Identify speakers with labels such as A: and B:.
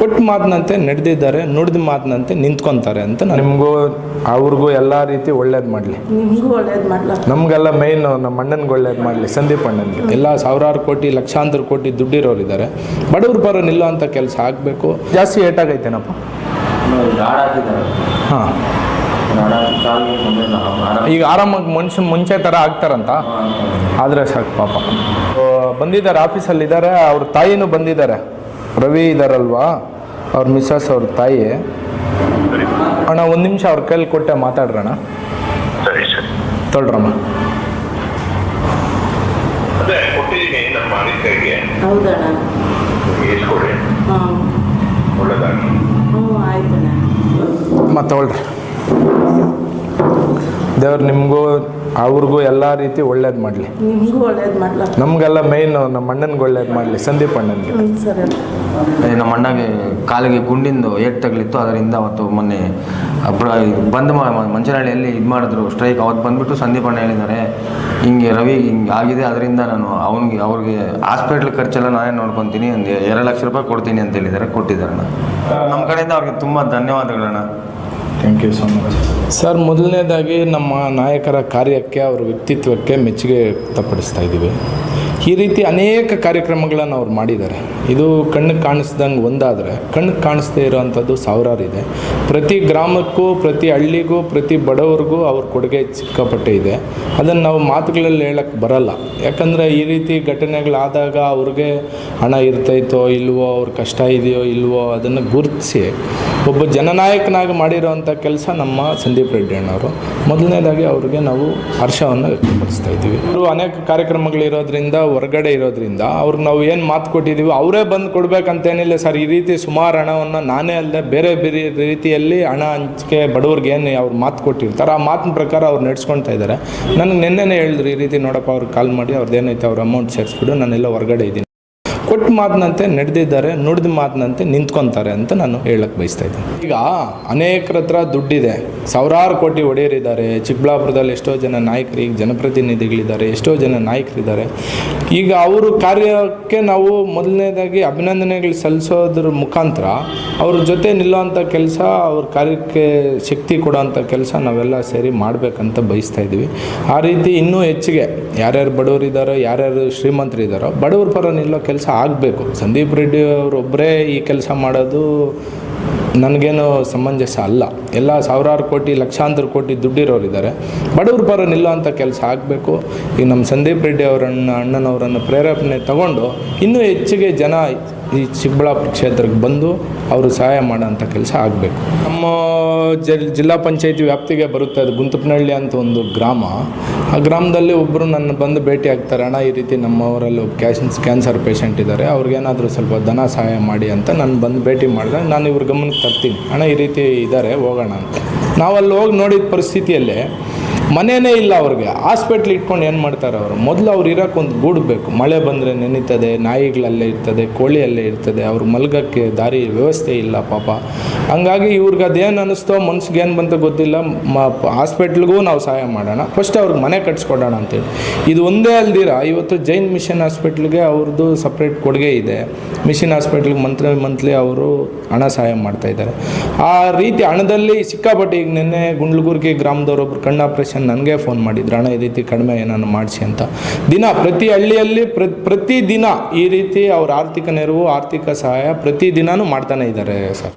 A: ಕೊಟ್ಟ ಮಾತಿನಂತೆ ನಡೆದಿದ್ದಾರೆ ನುಡಿದ ಮಾತಿನಂತೆ ನಿಂತ್ಕೊಂತಾರೆ ಅಂತ ನಾನು ನಿಮಗೂ ಅವ್ರಿಗೂ ಎಲ್ಲ ರೀತಿ ಒಳ್ಳೇದು ಮಾಡಲಿ.
B: ನಿಮಗೂ ಒಳ್ಳೇದು ಮಾಡ್ಲ?
A: ನಮಗೆಲ್ಲ ಮೈನ್ ನಮ್ಮ ಅಣ್ಣನಿಗೆ ಒಳ್ಳೇದು ಮಾಡಲಿ ಸಂದೀಪ್ ಅಣ್ಣನಿಗೆ. ಎಲ್ಲ ಸಾವಿರಾರು ಕೋಟಿ ಲಕ್ಷಾಂತರ ಕೋಟಿ ದುಡ್ಡಿರೋರು ಇದ್ದಾರೆ ಬಡವ್ರ ಪರ ನಿಲ್ಲುವಂಥ ಕೆಲಸ ಆಗಬೇಕು. ಜಾಸ್ತಿ ಏಟಾಗೈತೇನಪ್ಪ ಹಾಂ. ಈಗ ಆರಾಮಾಗಿ ಮನುಷ್ಯ ಮುಂಚೆ ಥರ ಆಗ್ತಾರಂತ? ಆದರೆ ಸಾಕು ಪಾಪ. ಬಂದಿದ್ದಾರೆ ಆಫೀಸಲ್ಲಿದ್ದಾರೆ ಅವ್ರ ತಾಯಿನೂ ಬಂದಿದ್ದಾರೆ. ರವಿ ಇದ್ದಾರಲ್ವಾ ಅವ್ರ ಮಿಸ್ಸಸ್ ಅವ್ರ ತಾಯಿ. ಅಣ್ಣ ಒಂದು ನಿಮಿಷ ಅವ್ರ ಕೈಲಿ ಕೊಟ್ಟೆ ಮಾತಾಡ್ರಣ
C: ಸರಿ ಸರಿ.
A: ತೊಳ್ರಮ್ಮ.
C: ಅದೇ ಕೊಟ್ಟಿದ್ದೀನಿ ನಮ್ಮ ಮಾಲೀಕರಿಗೆ.
B: ಹೌದಣ್ಣ.
C: ಇಸ್ಕೊಡಿ
B: ಹಾಂ.
C: ಒಳ್ಳೇದಾಗಿ
B: ಹ್ಞೂ ಆಯ್ತಣ್ಣ.
A: ಮತ್ತೆ ತೊಗೊಳ್ರಿ ದೇವ್ರು ನಿಮಗೂ ಅವ್ರಿಗೂ ಎಲ್ಲ ರೀತಿ ಒಳ್ಳೇದು ಮಾಡಲಿ.
B: ನಿಮಗೂ ಒಳ್ಳೇದು ಮಾಡ್ಲ?
A: ನಮಗೆಲ್ಲ ಮೈನ್ ನಮ್ಮ ಅಣ್ಣನಿಗೆ ಒಳ್ಳೇದು ಮಾಡಲಿ ಸಂದೀಪ್ ಅಣ್ಣನಿಗೆ.
B: ಹ್ಞೂ ಸರಿ.
D: ಏ, ನಮ್ಮ ಅಣ್ಣಗೆ ಕಾಲಿಗೆ ಗುಂಡಿಂದು ಏಟ್ ತಗಲಿತ್ತು ಅದರಿಂದ ಅವತ್ತು ಮೊನ್ನೆ ಅಬ್ರ ಬಂದು ಮಂಚನಹಳ್ಳಿಯಲ್ಲಿ ಇದು ಮಾಡಿದ್ರು ಸ್ಟ್ರೈಕ್ ಅವತ್ತು ಬಂದ್ಬಿಟ್ಟು ಸಂದೀಪ್ ಅಣ್ಣ ಹೇಳಿದ್ದಾರೆ ಹಿಂಗೆ ರವಿ ಹಿಂಗೆ ಆಗಿದೆ ಅದರಿಂದ ನಾನು ಅವನಿಗೆ ಅವ್ರಿಗೆ ಹಾಸ್ಪಿಟ್ಲ್ ಖರ್ಚೆಲ್ಲ ನಾನೇ ನೋಡ್ಕೊತೀನಿ ಒಂದು ಎರಡು ಲಕ್ಷ ರೂಪಾಯಿ ಕೊಡ್ತೀನಿ ಅಂತ ಹೇಳಿದ್ದಾರೆ ಕೊಟ್ಟಿದ್ದಾರೆ ಅಣ್ಣ. ನಮ್ಮ ಕಡೆಯಿಂದ ಅವ್ರಿಗೆ ತುಂಬ ಧನ್ಯವಾದಗಳಣ್ಣ.
A: Thank you so much sir ಮೊದಲನೇದಾಗಿ ನಮ್ಮ ನಾಯಕರ ಕಾರ್ಯಕ್ಕೆ, ಅವರ ವ್ಯಕ್ತಿತ್ವಕ್ಕೆ ಮೆಚ್ಚುಗೆ ವ್ಯಕ್ತಪಡಿಸ್ತಾ ಇದ್ದೀವಿ. ಈ ರೀತಿ ಅನೇಕ ಕಾರ್ಯಕ್ರಮಗಳನ್ನು ಅವ್ರು ಮಾಡಿದ್ದಾರೆ. ಇದು ಕಣ್ಣಿಗೆ ಕಾಣಿಸ್ದಂಗೆ ಒಂದಾದರೆ ಕಣ್ಣಿಗೆ ಕಾಣಿಸ್ದೇ ಇರೋವಂಥದ್ದು ಸಾವಿರಾರು ಇದೆ ಪ್ರತಿ ಗ್ರಾಮಕ್ಕೂ, ಪ್ರತಿ ಹಳ್ಳಿಗೂ, ಪ್ರತಿ ಬಡವರಿಗೂ ಅವ್ರ ಕೊಡುಗೆ ಚಿಕ್ಕಪಟ್ಟೆ ಇದೆ. ಅದನ್ನು ನಾವು ಮಾತುಗಳಲ್ಲಿ ಹೇಳಕ್ಕೆ ಬರಲ್ಲ. ಯಾಕಂದರೆ ಈ ರೀತಿ ಘಟನೆಗಳಾದಾಗ ಅವ್ರಿಗೆ ಹಣ ಇರ್ತೈತೋ ಇಲ್ವೋ, ಅವ್ರ ಕಷ್ಟ ಇದೆಯೋ ಇಲ್ವೋ ಅದನ್ನು ಗುರುತಿಸಿ ಒಬ್ಬ ಜನನಾಯಕನಾಗಿ ಮಾಡಿರೋವಂಥ ಕೆಲಸ ನಮ್ಮ ಸಂದೀಪ್ ರೆಡ್ಡಿ ಅಣ್ಣವರು. ಮೊದಲನೇದಾಗಿ ಅವ್ರಿಗೆ ನಾವು ಹರ್ಷವನ್ನು ವ್ಯಕ್ತಪಡಿಸ್ತಾ ಇದ್ದೀವಿ. ಅವರು ಅನೇಕ ಕಾರ್ಯಕ್ರಮಗಳಿರೋದ್ರಿಂದ, ಹೊರಗಡೆ ಇರೋದ್ರಿಂದ ಅವ್ರಿಗೆ ನಾವು ಏನು ಮಾತು ಕೊಟ್ಟಿದ್ದೀವಿ ಅವರೇ ಬಂದು ಕೊಡಬೇಕಂತೇನಿಲ್ಲ ಸರ್. ಈ ರೀತಿ ಸುಮಾರು ಹಣವನ್ನು ನಾನೇ ಅಲ್ಲದೆ ಬೇರೆ ಬೇರೆ ರೀತಿಯಲ್ಲಿ ಹಣ ಹಂಚಿಕೆ ಬಡವ್ರಿಗೆ ಏನು ಅವ್ರು ಮಾತು ಕೊಟ್ಟಿರ್ತಾರೆ. ಆ ಮಾತಿನ ಪ್ರಕಾರ ಅವ್ರು ನಡೆಸ್ಕೊಳ್ತಾ ಇದ್ದಾರೆ ನನಗೆ ನಿನ್ನೆನೇ ಹೇಳಿದ್ರು ಈ ರೀತಿ ನೋಡಪ್ಪ ಅವ್ರಿಗೆ ಕಾಲ್ ಮಾಡಿ ಅವ್ರದ್ದು ಏನೈತೆ ಅವ್ರ ಅಮೌಂಟ್ ಸೇರಿಸ್ಬಿಡು, ನಾನೆಲ್ಲ ಹೊರಗಡೆ ಇದ್ದೀನಿ. ಕೊಟ್ಟ ಮಾತಿನಂತೆ ನಡೆದಿದ್ದಾರೆ, ನುಡಿದ ಮಾತಿನಂತೆ ನಿಂತ್ಕೊಂತಾರೆ ಅಂತ ನಾನು ಹೇಳಕ್ಕೆ ಬಯಸ್ತಾ ಇದ್ದೀನಿ. ಈಗ ಅನೇಕರ ಹತ್ರ ದುಡ್ಡಿದೆ. ಸಾವಿರಾರು ಕೋಟಿ ಒಡೆಯರಿದ್ದಾರೆ. ಚಿಕ್ಕಬಳ್ಳಾಪುರದಲ್ಲಿ ಎಷ್ಟೋ ಜನ ನಾಯಕರು, ಈಗ ಜನಪ್ರತಿನಿಧಿಗಳಿದ್ದಾರೆ, ಎಷ್ಟೋ ಜನ ನಾಯಕರಿದ್ದಾರೆ. ಈಗ ಅವರು ಕಾರ್ಯಕ್ಕೆ ನಾವು ಮೊದಲನೇದಾಗಿ ಅಭಿನಂದನೆಗಳು ಸಲ್ಲಿಸೋದ್ರ ಮುಖಾಂತರ ಅವ್ರ ಜೊತೆ ನಿಲ್ಲುವಂಥ ಕೆಲಸ, ಅವ್ರ ಕಾರ್ಯಕ್ಕೆ ಶಕ್ತಿ ಕೊಡೋವಂಥ ಕೆಲಸ ನಾವೆಲ್ಲ ಸೇರಿ ಮಾಡಬೇಕಂತ ಬಯಸ್ತಾ ಇದ್ದೀವಿ. ಆ ರೀತಿ ಇನ್ನೂ ಹೆಚ್ಚಿಗೆ ಯಾರ್ಯಾರು ಬಡವರಿದ್ದಾರೋ, ಯಾರ್ಯಾರು ಶ್ರೀಮಂತರಿದ್ದಾರೋ, ಬಡವ್ರ ಪರ ನಿಲ್ಲೋ ಕೆಲಸ ಆಗಬೇಕು. ಸಂದೀಪ್ ರೆಡ್ಡಿ ಅವರೊಬ್ಬರೇ ಈ ಕೆಲಸ ಮಾಡೋದು ನನಗೇನು ಸಮಂಜಸ ಅಲ್ಲ. ಎಲ್ಲ ಸಾವಿರಾರು ಕೋಟಿ, ಲಕ್ಷಾಂತರ ಕೋಟಿ ದುಡ್ಡಿರೋರಿದ್ದಾರೆ. ಬಡವ್ರ ಪರ ನಿಲ್ಲುವಂಥ ಕೆಲಸ ಆಗಬೇಕು. ಈಗ ನಮ್ಮ ಸಂದೀಪ್ ರೆಡ್ಡಿ ಅವರನ್ನ, ಅಣ್ಣನವರನ್ನು ಪ್ರೇರೇಪಣೆ ತಗೊಂಡು ಇನ್ನೂ ಹೆಚ್ಚಿಗೆ ಜನ ಈ ಚಿಕ್ಕಬಳ್ಳಾಪುರ ಕ್ಷೇತ್ರಕ್ಕೆ ಬಂದು ಅವರು ಸಹಾಯ ಮಾಡೋಂಥ ಕೆಲಸ ಆಗಬೇಕು. ನಮ್ಮ ಜಲ್, ಜಿಲ್ಲಾ ಪಂಚಾಯತಿ ವ್ಯಾಪ್ತಿಗೆ ಬರುತ್ತೆ ಅದು ಗುಂತಪ್ಪನಹಳ್ಳಿ ಅಂತ ಒಂದು ಗ್ರಾಮ. ಆ ಗ್ರಾಮದಲ್ಲಿ ಒಬ್ಬರು ನನ್ನ ಬಂದು ಭೇಟಿ ಆಗ್ತಾರೆ, ಅಣ್ಣ, ಈ ರೀತಿ ನಮ್ಮವರಲ್ಲಿ ಕ್ಯಾನ್ಸ್ ಕ್ಯಾನ್ಸರ್ ಪೇಷಂಟ್ ಇದ್ದಾರೆ ಅವ್ರಿಗೇನಾದರೂ ಸ್ವಲ್ಪ ಧನ ಸಹಾಯ ಮಾಡಿ ಅಂತ ನಾನು ಬಂದು ಭೇಟಿ ಮಾಡಿದಾಗ ನಾನು ಇವ್ರ ಗಮನಕ್ಕೆ ತರ್ತೀನಿ. ಅಣ್ಣ, ಈ ರೀತಿ ಇದ್ದಾರೆ, ಹೋಗೋಣ ಅಂತ. ನಾವಲ್ಲಿ ಹೋಗಿ ನೋಡಿದ ಪರಿಸ್ಥಿತಿಯಲ್ಲೇ ಮನೆಯೇ ಇಲ್ಲ ಅವ್ರಿಗೆ. ಹಾಸ್ಪಿಟ್ಲ್ ಇಟ್ಕೊಂಡು ಏನು ಮಾಡ್ತಾರೆ ಅವರು? ಮೊದಲು ಅವ್ರು ಇರೋಕೆ ಒಂದು ಗೂಡು ಬೇಕು. ಮಳೆ ಬಂದರೆ ನೆನೀತದೆ, ನಾಯಿಗಳಲ್ಲೇ ಇರ್ತದೆ, ಕೋಳಿಯಲ್ಲೇ ಇರ್ತದೆ. ಅವ್ರು ಮಲ್ಗಕ್ಕೆ ದಾರಿ ವ್ಯವಸ್ಥೆ ಇಲ್ಲ ಪಾಪ. ಹಂಗಾಗಿ ಇವ್ರಿಗೆ ಅದೇನು ಅನ್ನಿಸ್ತೋ ಮನ್ಸಿಗೆ ಏನು ಬಂತ ಗೊತ್ತಿಲ್ಲ. ಮ ಹಾಸ್ಪಿಟ್ಲ್ಗೂ ನಾವು ಸಹಾಯ ಮಾಡೋಣ. ಫಸ್ಟ್ ಅವ್ರಿಗೆ ಮನೆ ಕಟ್ಸ್ಕೊಡೋಣ ಅಂತೇಳಿ. ಇದು ಒಂದೇ ಅಲ್ದಿರ? ಇವತ್ತು ಜೈನ್ ಮಿಷನ್ ಹಾಸ್ಪಿಟ್ಲ್ಗೆ ಅವ್ರದ್ದು ಸಪ್ರೇಟ್ ಕೊಡುಗೆ ಇದೆ. ಮಿಷನ್ ಹಾಸ್ಪಿಟ್ಲ್ಗೆ ಮಂತ್ಲಿ ಮಂತ್ಲಿ ಅವರು ಹಣ ಸಹಾಯ ಮಾಡ್ತಾ ಇದ್ದಾರೆ. ಆ ರೀತಿ ಹಣದಲ್ಲಿ ಸಿಕ್ಕಾಪಟ್ಟೆ ಈಗ ನಿನ್ನೆ ಗುಂಡ್ಲಗುರ್ಗಿ ಗ್ರಾಮದವ್ರೊಬ್ರು ಕಣ್ಣು ಆಪ್ರೇಷನ್ ನನಗೆ ಫೋನ್ ಮಾಡಿದ್ರು ಹಣ ಈ ರೀತಿ ಕಡಿಮೆ ಏನಾದ್ರು ಮಾಡಿಸಿ ಅಂತ. ದಿನ ಪ್ರತಿ ಹಳ್ಳಿಯಲ್ಲಿ ಪ್ರ, ಪ್ರತಿ ದಿನ ಈ ರೀತಿ ಅವ್ರ ಆರ್ಥಿಕ ನೆರವು, ಆರ್ಥಿಕ ಸಹಾಯ ಪ್ರತಿ ದಿನಾನು ಮಾಡ್ತಾನೆ ಇದ್ದಾರೆ ಸರ್.